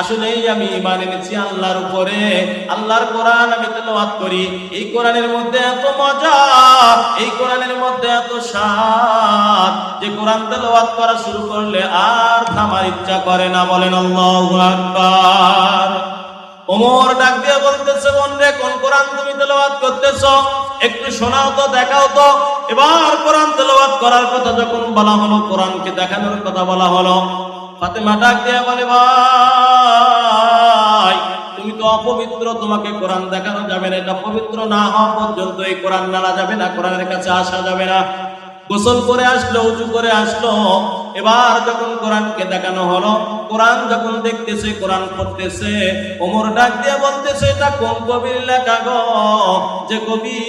আসলেই আমি ইমান এনেছি আল্লাহর উপরে। আল্লাহর কোরআন আমি তেলাওয়াত করি। এই কোরআনের মধ্যে এত মজা, এই কোরআনের মধ্যে এত স্বাদ। যে কোরআন তেলাওয়াত করা শুরু করলে আর থামার ইচ্ছা করে না, বলেন আল্লাহু আকবার। ওমর ডাক দিয়ে বলতেছে মন রে, কোন কোরআন তুমি তেলাওয়াত করতেছো? একটু শোনাও তো, দেখাও তো। এবার কোরআন তেলাওয়াত করার কথা যখন বলা হলো, কোরআনকে দেখানোর কথা বলা হলো, ফাতেমা ডাক দিয়ে বলে তো অপবিত্র, তোমাকে কোরআন দেখানো যাবে না, এটা পবিত্র না হওয়া পর্যন্ত এই কোরআন নাড়া যাবে না, কোরআনের কাছে আসা যাবে না। গোসল করে আসলো উঁচু করে আসলো, এবার যখন কোরআনকে দেখানো হলো, কোরআন যখন দেখতেছে, কোরআন পড়তেছে, ওমর ডাক দিয়ে বলতেছে, এটা কোন কবির লেখা গো? যে কবি,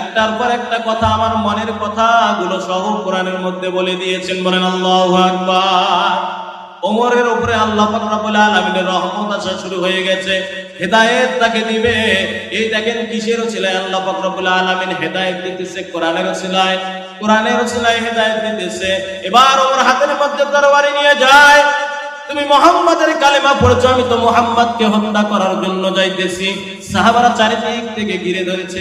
একটার পর একটা কথা আমার মনের কথাগুলো সহ কোরআনের মধ্যে বলে দিয়েছেন, বলেন আল্লাহু আকবার। ওমরের উপরে আল্লাহ রব্বুল আলামিনের রহমত আসা শুরু হয়ে গেছে। হেদায়েত তাকে দিবে। এই দেখেন কিসের ওসিলায় আল্লাহ রব্বুল আলামিন হেদায়েত দিতেছে? কোরআনের ওসিলায় কোরআনের ওসিলায় হেদায়েত দিতেছে। এবার ওমর হাতের মধ্যে তরবারি নিয়ে যায়। তুমি মোহাম্মদের কালেমা পড়ছো, আমি তো মোহাম্মদকে হত্যা করার জন্য যাইতেছি। সাহাবারা চারিদিক থেকে ঘিরে ধরেছে।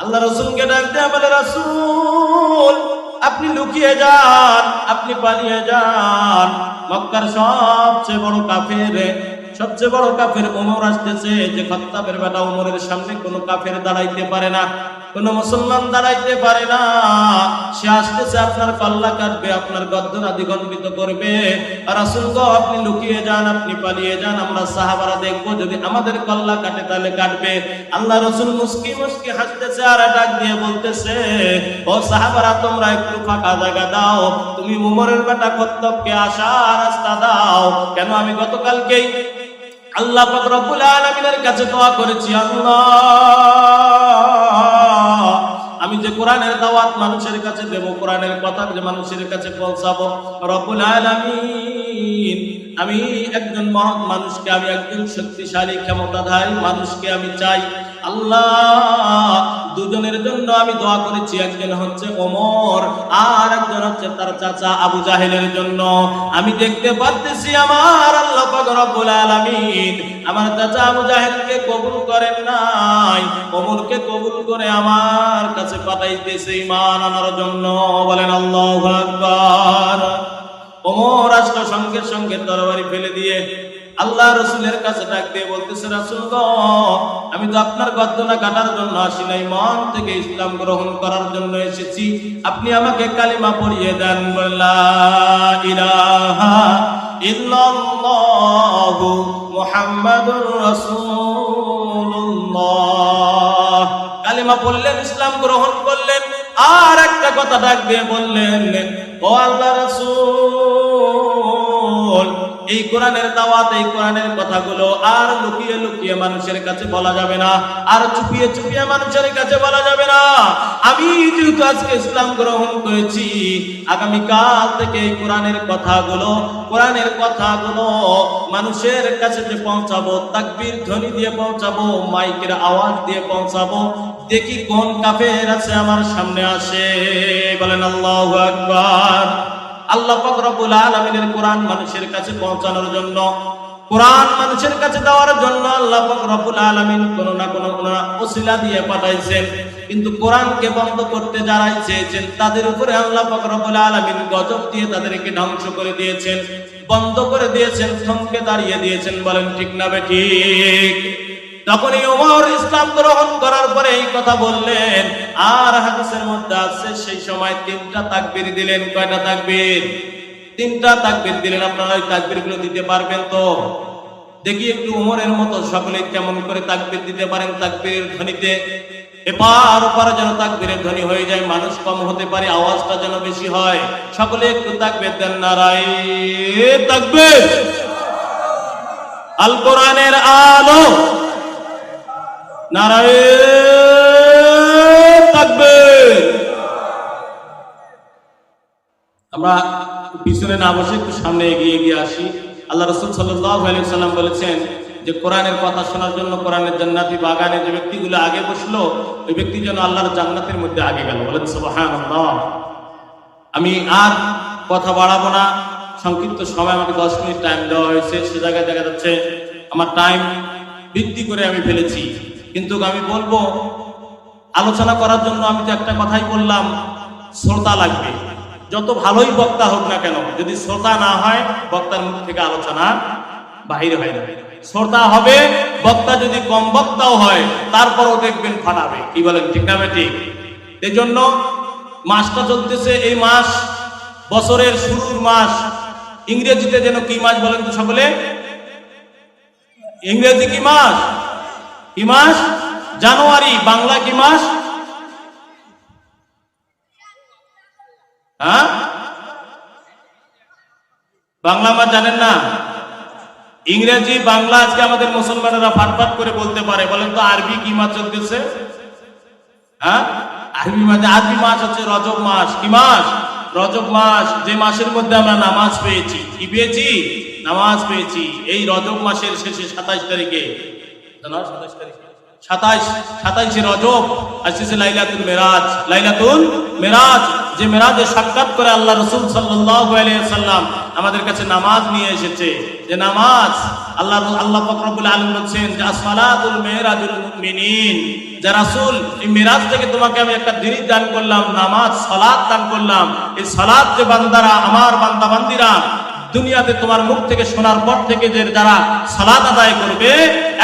আল্লাহ রসুলকে ডাক দেয়া বলে, রাসূল আপনি লুকিয়ে যান, আপনি পালিয়ে যান। মক্কার সবচেয়ে বড় কাফের, সবচেয়ে বড় কাফের ওমর আসতেছে যে খত্তাবের বেটা ওমরের সামনে কোনো কাফের দাঁড়াইতে পারে না। কোন মুসলমান দাঁড়াইতে পারে না। সে আসতেছে, আপনার পাল্লা কাটবে, আপনার গদ্দনা দ্বিগন্বিত করবে। রাসূল গো, আপনি লুকিয়ে যান, আপনি পালিয়ে যান, আমরা সাহাবারা দেখব, যদি আমাদের কল্লা কাটে তাহলে কাটবে। আল্লাহ রসুল মুস্কি মুস্কি হাসতেছে আর ডাক দিয়ে বলতেছে, ও সাহাবারা, তোমরা একটু ফাঁকা জায়গা দাও। তুমি উমরের বেটা কর্তব্যকে আসা রাস্তা দাও। কেন আমি গতকালকেই আল্লাহ রব্বুল আলামিনের কাছে দোয়া করেছি, আল্লাহ। দাওয়াত মানুষের কাছে দেব, কোরআনের কথা মানুষের কাছে পৌঁছাবো। রব্বুল আলামিন, আমি একজন মহৎ মানুষকে, আমি একজন শক্তিশালী, ক্ষমতাধারী মানুষকে আমি চাই। আল্লাহ দুজনের জন্য আমি দোয়া করেছি। একজন হচ্ছে ওমর, আর একজন হচ্ছে তার চাচা আবু জাহেলের জন্য। আমি দেখতে পাচ্ছি আমার আল্লাহ রব্বুল আলামিন। আমার চাচা আবু জাহেলকে কবুল করেন নাই। ওমরকে কবুল করে আমার কাছে পাঠাইতেছে ঈমান আনার জন্য। বলেন, আল্লাহু আকবার। ওমর আসলো সঙ্গে সঙ্গে তরবারি ফেলে দিয়ে আল্লাহ রসুলের কাছে ডাক দিয়ে বলতেছে, রাসুল আমি তো আপনার গদ্দনা কাটার জন্য আসি নাই, মন থেকে ইসলাম গ্রহণ করার জন্য এসেছি। আপনি আমাকে কালিমা পড়িয়ে দেন কালিমা পড়লেন, ইসলাম গ্রহণ করলেন, আর একটা কথা ডাক দিয়ে বললেন, ও আল্লাহ রাসূল এই কোরআনের দাওয়াত, এই কোরআনের কথাগুলো আর লুকিয়ে লুকিয়ে মানুষের কাছে বলা যাবে না, আর চুপিয়ে চুপিয়ে মানুষের কাছে বলা যাবে না। আমি যেহেতু আজকে ইসলাম গ্রহণ করেছি, আগামীকাল থেকে এই কোরআনের কথাগুলো কোরআনের কথাগুলো মানুষের কাছে যে পৌঁছাবো, তাকবির ধ্বনি দিয়ে পৌঁছাবো, মাইকের আওয়াজ দিয়ে পৌঁছাবো, দেখি কোন কাফের আছে আমার সামনে আসে। বলেন আল্লাহু আকবার। আল্লাহ রব্বুল আলামিনের কোরআন মানুষের কাছে পৌঁছানোর জন্য, কোরআন মানুষের কাছে দেওয়ার জন্য আল্লাহ রব্বুল আলামিন কোন না কোন ওসিলা দিয়ে পাঠাইছেন। কিন্তু কোরআনকে বন্ধ করতে যারাই চেয়েছেন, তাদের উপরে আল্লাহ রব্বুল আলামিন গজব দিয়ে তাদেরকে ধ্বংস করে দিয়েছেন, বন্ধ করে দিয়েছেন, থমকে দাঁড়িয়ে দিয়েছেন বলেন ঠিক না বে ঠিক? তখন এই ওমর ইসলাম গ্রহণ করার পরে এই কথা বললেন, আর হাদিসের মধ্যে আছে, সেই সময় তিনটা তাকবীর দিলেন। কয়টা তাকবীর? তিনটা তাকবীর দিলেন। আপনারা ওই তাকবীরগুলো দিতে পারবেন তো? দেখি একটু উমরের মতো সকলে কেমন করে তাকবীর দিতে পারেন। তাকবীর ধ্বনিতে এপার ওপার যেন তাকবীরের ধ্বনি হয়ে যায়, মানুষ কম হতে পারে, আওয়াজটা যেন বেশি হয়। সকলে একটু তাকবীর দেন নারাই তাকবীর। আল কোরআনের আলো আমরা পিছনে না বসে একটু সামনে এগিয়ে এগিয়ে আসি। আল্লাহ রসুল সাল্লাম বলেছেন যে কোরআনের কথা শোনার জন্য কোরআনের জান্নাতি বাগানে যে ব্যক্তিগুলো আগে বসল, ওই ব্যক্তি যেন আল্লাহর জান্নাতের মধ্যে আগে গেল। বলেন, সুবহানাল্লাহ। আমি আর কথা বাড়াবো না। সংক্ষিপ্ত সময় আমাকে দশ মিনিট টাইম দেওয়া হয়েছে। সে জায়গায় দেখা যাচ্ছে আমার টাইম বৃদ্ধি করে আমি ফেলেছি। কিন্তু আমি বলব, আলোচনা করার জন্য আমি তো একটা কথাই বললাম, শ্রোতা লাগবে। যত ভালোই বক্তা হোক না কেন, যদি শ্রোতা না হয়, বক্তার মুখ থেকে আলোচনা বাহির হয় না। শ্রোতা হবে, বক্তা যদি কম বক্তাও হয়, তারপরও দেখবেন ফাটাবে। কি বলেন, ঠিক না ঠিক? এই জন্য মাসটা চলতেছে, এই মাস বছরের শুরুর মাস। ইংরেজিতে যেন কি মাস বলেন তো সকলে? ইংরেজি কি মাস? কি মাস? জানুয়ারি, বাংলা কি মাস? হ্যাঁ? বাংলা মাস জানেন না? ইংরেজি, বাংলা আজকে আমাদের মুসলমানেরা ফাটফাট করে বলতে পারে। বলেন তো আরবি কি মাস চলতেছে? হ্যাঁ? আরবি মাসে আরবি মাস হচ্ছে রজব মাস কি মাস রজব মাস যে মাসের মধ্যে আমরা নামাজ পেয়েছি। কি পেয়েছি? নামাজ পেয়েছি। এই রজব মাসের শেষে সাতাইশ তারিখে মেরাজ মেরাজ, যে মেরাজে সাক্ষাৎ করে আল্লাহ রসুল সাল্লাম আমাদের কাছে নামাজ নিয়ে এসেছে। যে নামাজ আল্লাহ আল্লাহ আলম বলছেন যে রাসূল, এই মেরাজ থেকে তোমাকে আমি একটা জিনিস দান করলাম, নামাজ, সালাত দান করলাম। এই সালাত যে বান্দারা, আমার বান্দা বান্দিরা দুনিয়াতে তোমার মুখ থেকে শোনার পর থেকে যে যারা সালাদ আদায় করবে,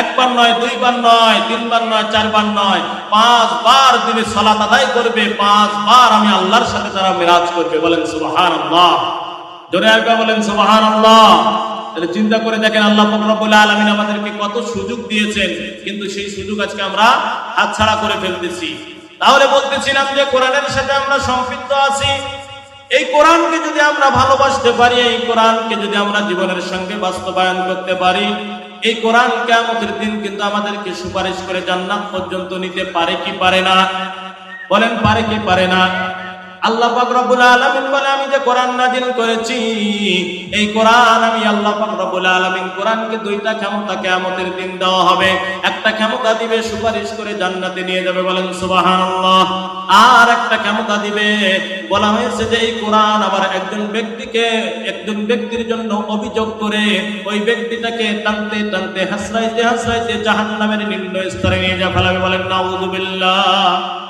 একবার নয়, দুইবার নয়, তিনবার নয়, চারবার নয়, পাঁচবার দিনে সালাত আদায় করবে, পাঁচবার আমি আল্লাহর সাথে যারা মিরাজ করবে, বলেন সুবাহান আল্লাহ জোরে একবার বলেন সুবাহান আল্লাহ তাহলে চিন্তা করে দেখেন আল্লাহ ফকরবুল আলমিন আমাদেরকে কত সুযোগ দিয়েছেন, কিন্তু সেই সুযোগ আজকে আমরা হাতছাড়া করে ফেলতেছি। তাহলে বলতেছিলাম যে কোরআনের সাথে আমরা সম্পৃক্ত আছি। এই কোরআনকে যদি আমরা ভালোবাসতে পারি, এই কোরআনকে যদি আমরা জীবনের সঙ্গে বাস্তবায়ন করতে পারি, এই কোরআন কেমতের দিন কিন্তু আমাদেরকে সুপারিশ করে জান্নাত পর্যন্ত নিতে পারে কি পারে না? বলেন, পারে কি পারে না? আল্লাহ পাক রব্বুল আলামিন বলে, আমি যে কোরআন নাজিল করেছি, এই কোরআন আমি আল্লাহ পাক রব্বুল আলামিন কোরআনকে দুইটা ক্ষমতা কিয়ামতের দিন দেওয়া হবে। একটা ক্ষমতা দিবে, সুপারিশ করে জান্নাতে নিয়ে যাবে বলেন সুবহানাল্লাহ। আর একটা ক্ষমতা দিবে, বলা হয়েছে যে এই কোরআন আবার একজন ব্যক্তিকে, একজন ব্যক্তির জন্য অভিযোগ করে, ওই ব্যক্তিটাকে টানতে টানতে, হাসরাইতে হাসরাইতে জাহান্নামের নিম্ন স্তরে নিয়ে যা ফেলাবে বলেন, নাউযুবিল্লাহ।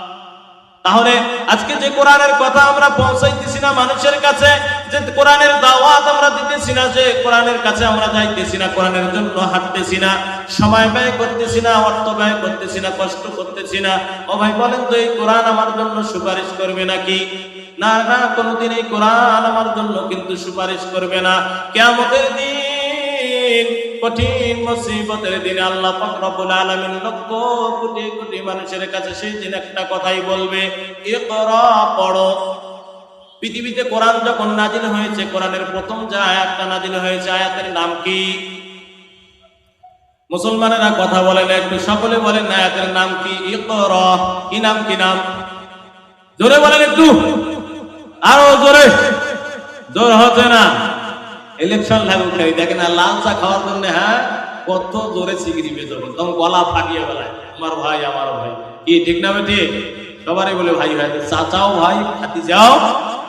তাহলে আজকে যে কোরআনের কথা আমরা পৌঁছাইতেছি না মানুষের কাছে, যে কোরআনের দাওয়াত আমরা দিতেছি না, যে কোরআনের কাছে আমরা যাইতেছি না, কোরআনের জন্য হাঁটতেছি না, সময় ব্যয় করতেছি না, অর্থ ব্যয় করতেছি না, কষ্ট করতেছি না। ও ভাই বলেন তো, এই কোরআন আমার জন্য সুপারিশ করবে নাকি? না না, কোনোদিন এই কোরআন আমার জন্য কিন্তু সুপারিশ করবে না। কেমতের দিন কঠিন মুসিবতের দিনে আল্লাহ রব্বুল আলামিন লক্ষ কোটি কোটি মানুষের কাছে সেই দিন একটা কথাই বলবে এ ইকরা পড়ো। পৃথিবীতে কোরআন যখন নাজিল হয়েছে, কোরআনের প্রথম যে আয়াতটা নাজিল হয়েছে, আয়াতের নাম কি? মুসলমানেরা কথা বলেন একটু সকলে বলেন আয়াতের নাম কি? কি নাম কি নাম? জোরে বলেন একটু। আরও জোরে। জোর হচ্ছে না। ইলেকশন লাগু খাই দেখেন না, লাল চা খাওয়ার জন্য হ্যাঁ কত জোরে সিগড়ি বেজো তখন গলা ফাটিয়ে বেলায় আমার ভাই আমার ভাই। কি, ঠিক না বেটি? সবারই বলে, ভাই ভাই, চাচাও ভাই খাতি যাও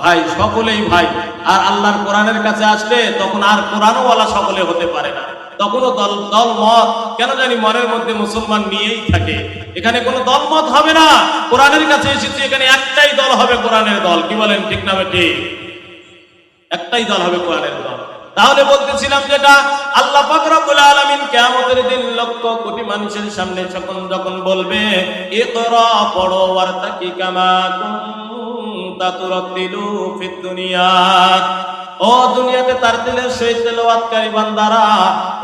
ভাই, সকলেই ভাই। আর আল্লাহর কোরআনের কাছে আসলে তখন আর কোরআনও ওয়ালা সকলে হতে পারে না। তখনও দল দল মত, কেন জানি মনের মধ্যে মুসলমান নিয়েই থাকে। এখানে কোনো দল মত হবে না। কোরআনের কাছে এসেছি, এখানে একটাই দল হবে কোরআনের দল। কি বলেন, ঠিক না বেটি? একটাই দল হবে কোরআনের দল। তাহলে বলতেছিলাম যেটা, আল্লাহ ফাকরাবুল আলমিন কিয়ামতের দিন লক্ষ কোটি মানুষের সামনে যখন যখন বলবে, ইকরা, পড়ো, ওয়ারতাকি কামা কুনতা তুরাতিলু ফিদ দুনিয়া। ও দুনিয়াতে তার দিলের সহিত তেলাওয়াতকারী বান্দারা,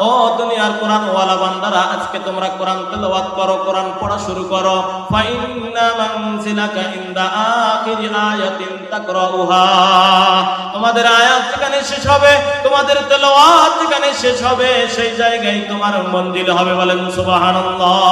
ও দুনিয়ার কোরআন ওয়ালা বান্দারা, আজকে তোমরা কোরআন তেলাওয়াত করো, কোরআন পড়া শুরু করো। ফাইন্না মানজিলাকা ইনদা আখিরি আয়াতিন তাকরাউহা। তোমাদের আয়াত যেখানে শেষ হবে, তোমাদের তেলাওয়াত যেখানে শেষ হবে, সেই জায়গায় তোমার মন্দির হবে বলেন সুবহানাল্লাহ।